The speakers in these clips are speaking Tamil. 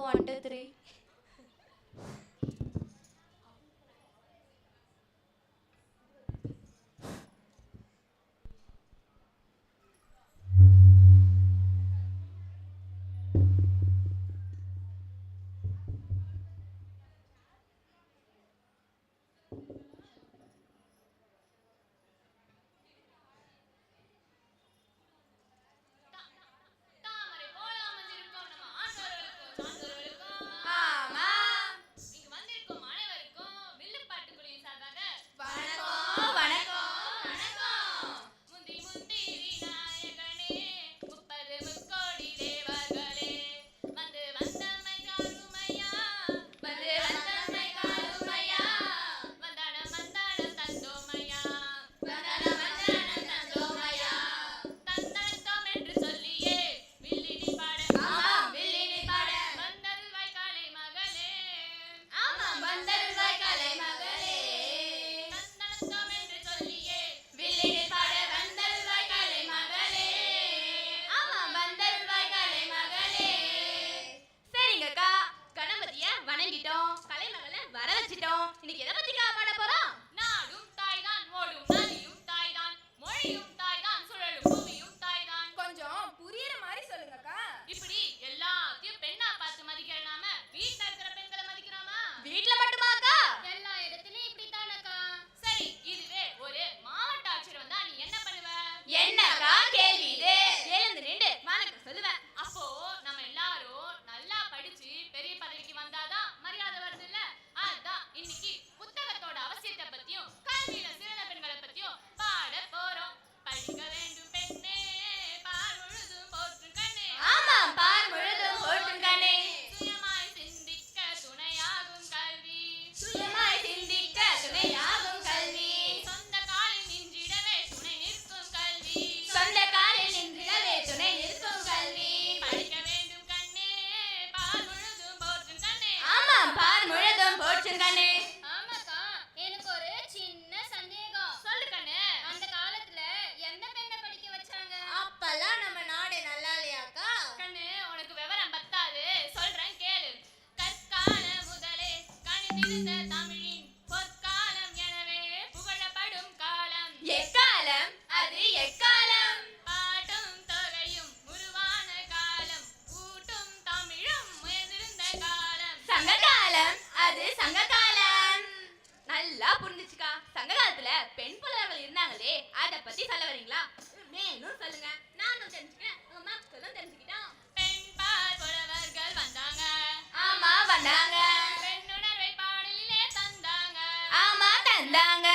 one, two, three. புரிஞ்சுச்சுக்கா? சங்க காலத்துல பெண் புலவர்கள் இருந்தாங்களே அத பத்தி சொல்ல வரீங்களா? மேலும் சொல்லுங்க. நானும் தெரிஞ்சுக்கிறேன். உங்க மக்களும் தெரிஞ்சுக்கிட்டோம். பெண் பால் புலவர்கள் வந்தாங்க. ஆமா வந்தாங்க. பெண்ணுணர்வை பாடலிலே தந்தாங்க. ஆமா தந்தாங்க.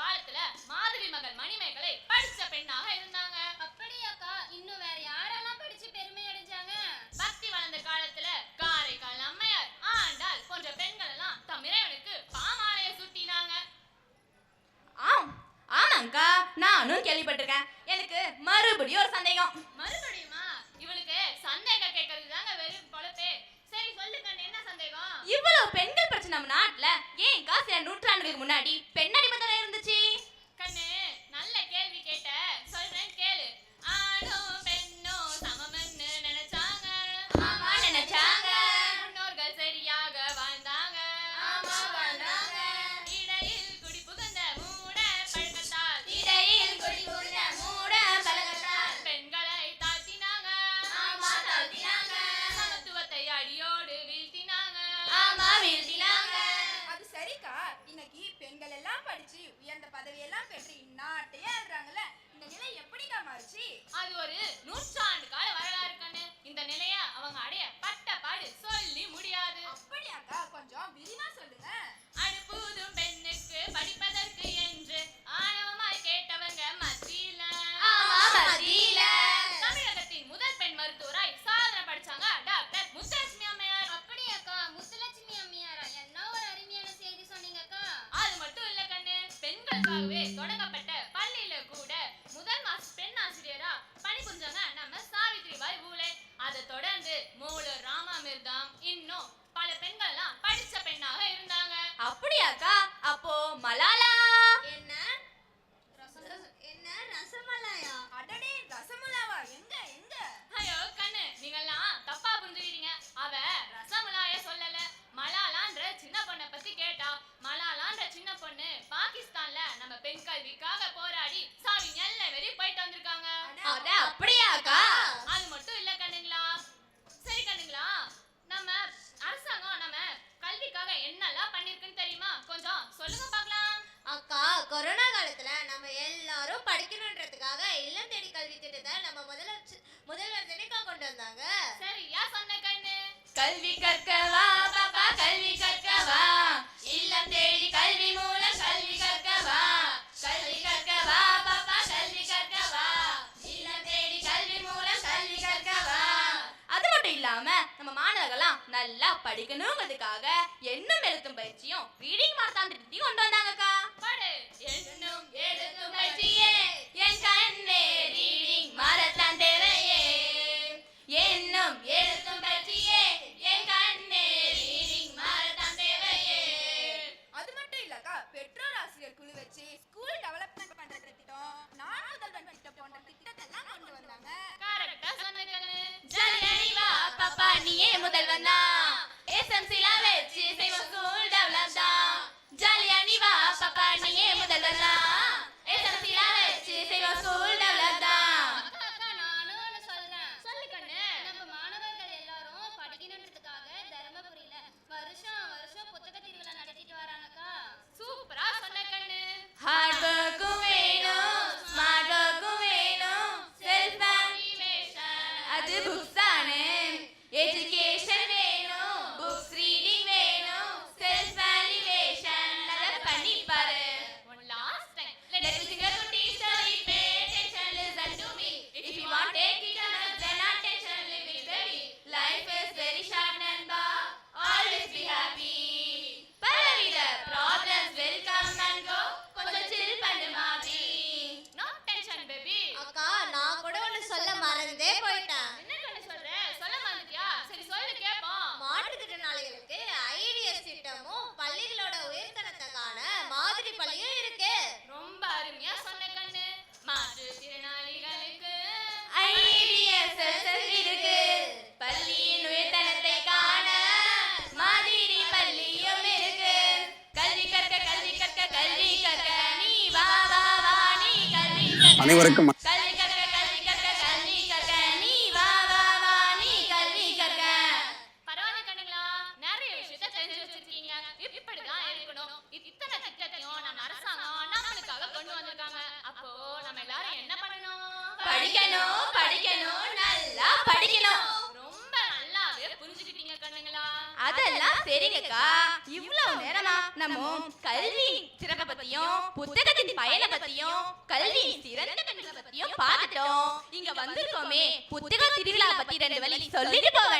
காலத்துல மாதிரி மகள் மணிமேகலை படிச்ச பெண்ணாக இருந்தாங்க. அப்படியாக்கா? இன்னும் வேற யாரெல்லாம் படிச்சு பெருமை அடைஞ்சாங்க? பக்தி வளர்ந்த காலத்துல காரைக்கால் அம்மையார் ஆண்டாள் போன்ற பெண்கள் எல்லாம் தமிழனுக்கு பாமாலைய சுட்டினாங்க. ஆம் ஆமாங்கா. நானும் கேள்விப்பட்டிருக்கேன். எனக்கு மறுபடியும் ஒரு சந்தேகம். மறுபடியுமா? இவளுக்கு சந்தேகம் கேட்கறது தாங்க வெறும் பொழப்பே. சரி சொல்லுங்க என்ன சந்தேகம்? இவ்வளவு பெண்கள் பிரச்சனை நம்ம நாட்டுல ஏன் சில நூற்றாண்டுகளுக்கு முன்னாடி பெண்ணடி அடிமை இருந்து no no no அதுக்காக என்ன எழுத்தும் பயிற்சியும் ரீடிங் மார்த்தாண்டு அனைவருக்கும் சரிங்கக்கா. இவ்வளவு நேரமா நம்ம கல்வியின் சிறப்பை பத்தியும் புத்தகத்தின் பயனை பத்தியும் கல்வியின் சிறந்த பத்தியும் பார்த்துட்டோம். இங்க வந்திருக்கோமே புத்தக திருவிழா பத்தி ரெண்டு வழி சொல்லிட்டு போக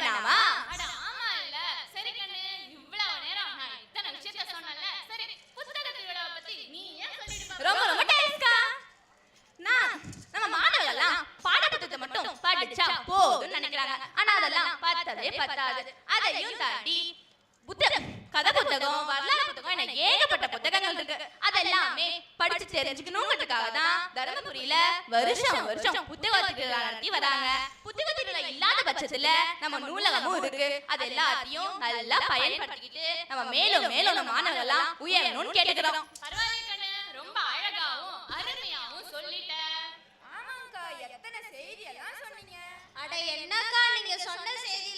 மட்டும் படிச்சா போதும்னு நினைக்கிறாங்க. ஆனா அதெல்லாம் பத்தவே பத்தாது. அதையும் தாண்டி கதை புத்தகம் வரலாறு புத்தகம் என ஏகப்பட்ட புத்தகங்கள் இருக்கு. அதெல்லாமே படிச்சு தெரிஞ்சுக்கணுங்கிறதுக்காக தான் தருமபுரியில வருஷம் வருஷம் புத்தக நடத்தி வராங்க. புத்தக திருவிழா இல்லாத பட்சத்துல நம்ம நூலகமும் இருக்கு. அது எல்லாத்தையும் நல்லா பயன்படுத்திக்கிட்டு நம்ம மேலும் மேலும் நம்ம மாணவர்கள் எல்லாம் உயரணும்னு கேட்டுக்கிறோம். ரொம்ப அழகாவும் அருமையாவும் சொல்லிட்டேன் ஆமாங்கா எத்தனை செய்தி எல்லாம் சொன்னீங்க. அட என்னக்கா நீங்க சொன்ன செய்தி